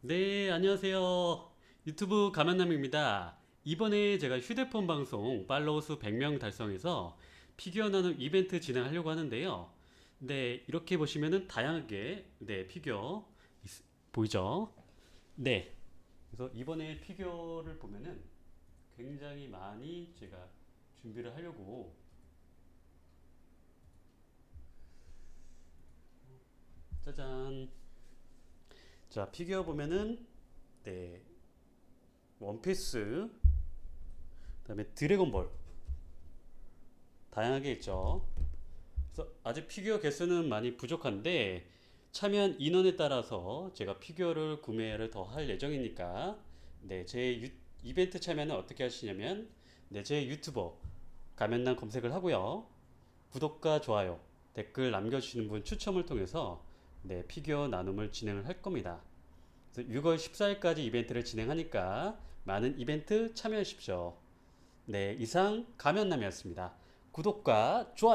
네, 안녕하세요. 유튜브 가만남입니다. 이번에 제가 휴대폰 방송 팔로우 수 100명 달성해서 피규어 나눔 이벤트 진행하려고 하는데요. 네, 이렇게 보시면은 다양하게 네, 피규어 있- 보이죠? 네. 그래서 이번에 피규어를 보면은 굉장히 많이 제가 준비를 하려고 짜잔. 자, 피규어 보면은 네. 원피스 그다음에 드래곤볼 다양하게 있죠. 그래서 아직 피규어 개수는 많이 부족한데 참여한 인원에 따라서 제가 피규어를 구매를 더 할 예정이니까 네, 제 유- 이벤트 참여는 어떻게 하시냐면 네, 제 유튜버 가면남 검색을 하고요. 구독과 좋아요, 댓글 남겨주시는 분 추첨을 통해서 네, 피규어 나눔을 진행을 할 겁니다. 그래서 6월 14일까지 이벤트를 진행하니까 많은 이벤트 참여하십시오. 네, 이상 가면남이었습니다. 구독과 좋아요